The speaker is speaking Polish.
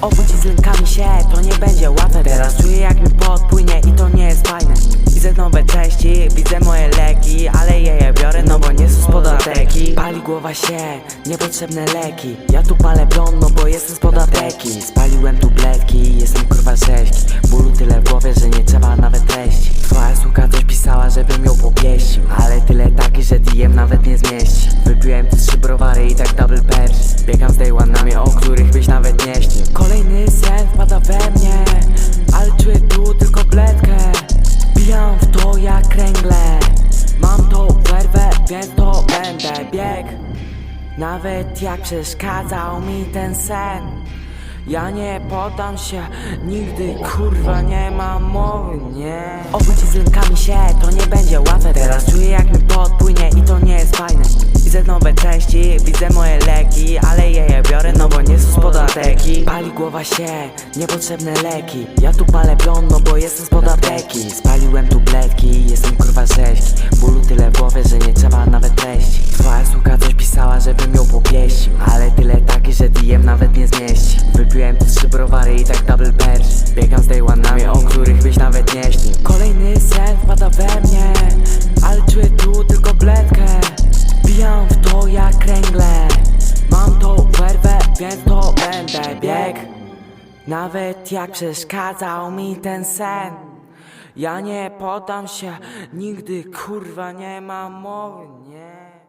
Obudzi z lękami się, to nie będzie łatwe. Teraz czuję jak mi podpłynie i to nie jest fajne. Widzę nowe treści, widzę moje leki Ale je je biorę, no bo nie są spod apteki Pali głowa się, niepotrzebne leki. Ja tu palę blond, no bo jestem spod apteki Spaliłem tabletki, jestem kurwa rzeźki Bólu tyle w głowie, że nie trzeba nawet treści. Twoja suka coś pisała, żebym ją popieścił Ale tyle taki, że DM nawet nie zmieści o których byś nawet nie śnił Kolejny sen wpada we mnie Ale czuję tu tylko bledkę. Bijam w to jak kręgle. Mam tą werwę, więc to będę bieg. Nawet jak przeszkadzał mi ten sen ja nie poddam się, nigdy kurwa nie mam mowy, nie. Obudzi z lękami się, to nie będzie łatwe. Teraz czuję jak mi podpłynie i to nie jest fajne. Widzę nowe treści, widzę moje leki Ale je Pali głowa się, niepotrzebne leki. Ja tu palę blond, no bo jestem spod apteki. Spaliłem tu bledki, jestem kurwa rzeźki. Bólu tyle w głowie, że nie trzeba nawet treści. Twoja suka coś pisała, żebym ją popieścił. Ale tyle taki, że DM nawet nie zmieści. Wypiłem tu trzy browary i tak double persi Biegam z day one'ami, o których byś nawet nie śnił. Kolejny sen wpada we mnie Ale czuję tu tylko bledkę. Bijam w to jak kręgle. Mam tą werwę, więc to będę Nawet jak przeszkadzał mi ten sen. Ja nie poddam się, nigdy kurwa nie mam mowy, nie